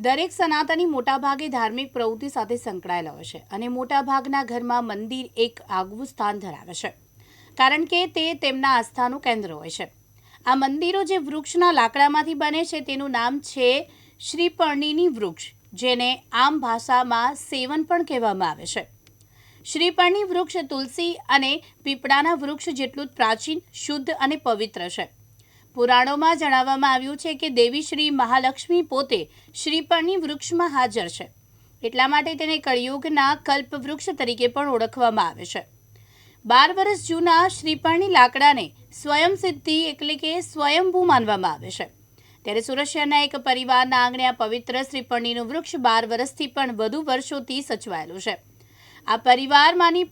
દરેક સનાતની મોટાભાગે ધાર્મિક પ્રવૃત્તિ સાથે સંકળાયેલા હોય છે અને મોટાભાગના ઘરમાં મંદિર એક આગવું સ્થાન ધરાવે છે. કારણ કે તે તેમના આસ્થાનું કેન્દ્ર હોય છે. આ મંદિરો જે વૃક્ષના લાકડામાંથી બને છે તેનું નામ છે શ્રીપર્ણીની વૃક્ષ, જેને આમ ભાષામાં સેવન પણ કહેવામાં આવે છે. શ્રીપર્ણી વૃક્ષ તુલસી અને પીપળાના વૃક્ષ જેટલું જ પ્રાચીન, શુદ્ધ અને પવિત્ર છે. પુરાણોમાં જણાવવામાં આવ્યું છે કે દેવી શ્રી મહાલક્ષ્મી પોતે શ્રીપર્ણી વૃક્ષમાં હાજર છે. એટલા માટે તેને કળિયુગના કલ્પવૃક્ષ તરીકે પણ ઓળખવામાં આવે છે. બાર વર્ષ જૂના શ્રીપર્ણી લાકડાને સ્વયંસિદ્ધિ એટલે કે સ્વયંભૂ માનવામાં આવે છે. ત્યારે સુરક્ષાના એક પરિવારના આંગણે આ પવિત્ર શ્રીપર્ણીનું વૃક્ષ બાર વર્ષથી પણ વધુ વર્ષોથી સચવાયેલું છે. આ પરિવારમાંની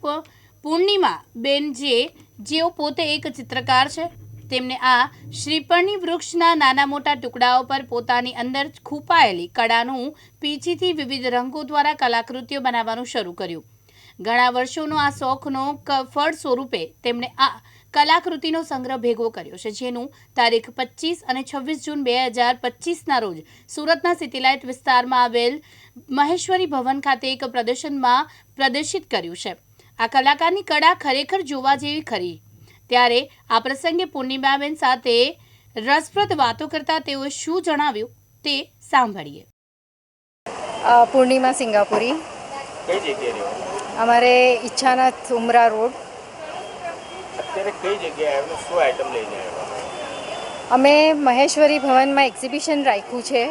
પૂર્ણિમા બેન જે, જેઓ પોતે એક ચિત્રકાર છે તેમને આ શ્રીપર્ણી વૃક્ષના નાના મોટા ટુકડાઓ પર પોતાની અંદર ખૂપાયેલી કળાનું પીંછીથી વિવિધ રંગો દ્વારા કલાકૃતિઓ બનાવવાનું શરૂ કર્યું. ઘણા વર્ષોનો આ શોખનો ફળ સ્વરૂપે તેમણે આ કલાકૃતિનો સંગ્રહ ભેગો કર્યો છે, જેનું તારીખ પચીસ અને છવ્વીસ જૂન બે હજાર પચીસના રોજ સુરતના સિટીલાઇટ વિસ્તારમાં આવેલ મહેશ્વરી ભવન ખાતે એક પ્રદર્શનમાં પ્રદર્શિત કર્યું છે. આ કલાકારની કળા ખરેખર જોવા જેવી ખરી. ત્યારે આ પ્રસંગે પૂર્ણિમાબેન સાથે રસપ્રદ વાતો કરતા તેઓએ શું જણાવ્યું તે સાંભળીએ. પૂર્ણિમા સિંગાપુરી. કઈ જગ્યાએ રહ્યો અમારે ઈચ્છાનાથ ઉમરા રોડ. અત્યારે કઈ જગ્યાએ આવ્યો શું આઈટમ લઈને આવ્યો અમે મહેશ્વરી ભવનમાં એક્ઝિબિશન રાખ્યું છે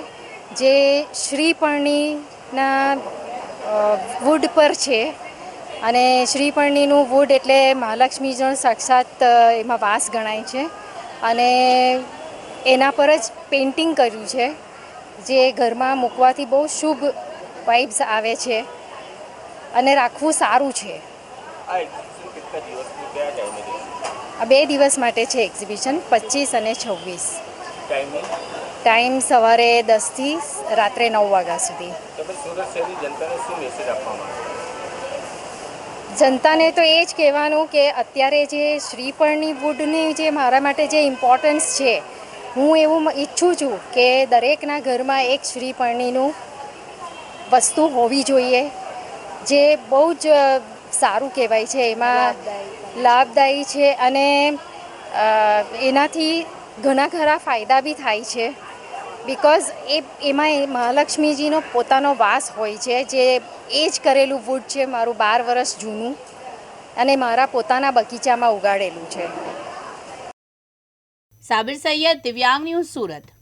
જે શ્રીપર્ણીના વુડ પર છે. અને શ્રીપર્ણીનું વુડ એટલે મહાલક્ષ્મીજણ સાક્ષાત એમાં વાસ ગણાય છે. અને એના પર જ પેઇન્ટિંગ કર્યું છે જે ઘરમાં મૂકવાથી બહુ શુભ વાઇબ્સ આવે છે અને રાખવું સારું છે. બે દિવસ માટે છે એક્ઝિબિશન પચીસ અને છવ્વીસ. ટાઈમ સવારે દસથી રાત્રે નવ વાગ્યા સુધી. જનતાને તો એ જ કહેવાનું કે અત્યારે જે શ્રીપર્ણી વુડની જે મારા માટે જે ઇમ્પોર્ટન્સ છે હું એવું ઈચ્છું છું કે દરેકના ઘરમાં એક શ્રીપર્ણીનું વસ્તુ હોવી જોઈએ જે બહુ જ સારું કહેવાય છે. એમાં લાભદાયી. છે અને એનાથી ઘણા ખરા ફાયદા બી થાય છે. બિકોઝ એ, એમાં મહાલક્ષ્મીજીનો પોતાનો વાસ હોય છે, જે એ જ કરેલું વુડ છે, મારું બાર વર્ષ જૂનું, અને મારા પોતાના બગીચામાં ઉગાડેલું છે. સાબિર સૈયદ, દિવ્યાંગ ન્યૂઝ સુરત.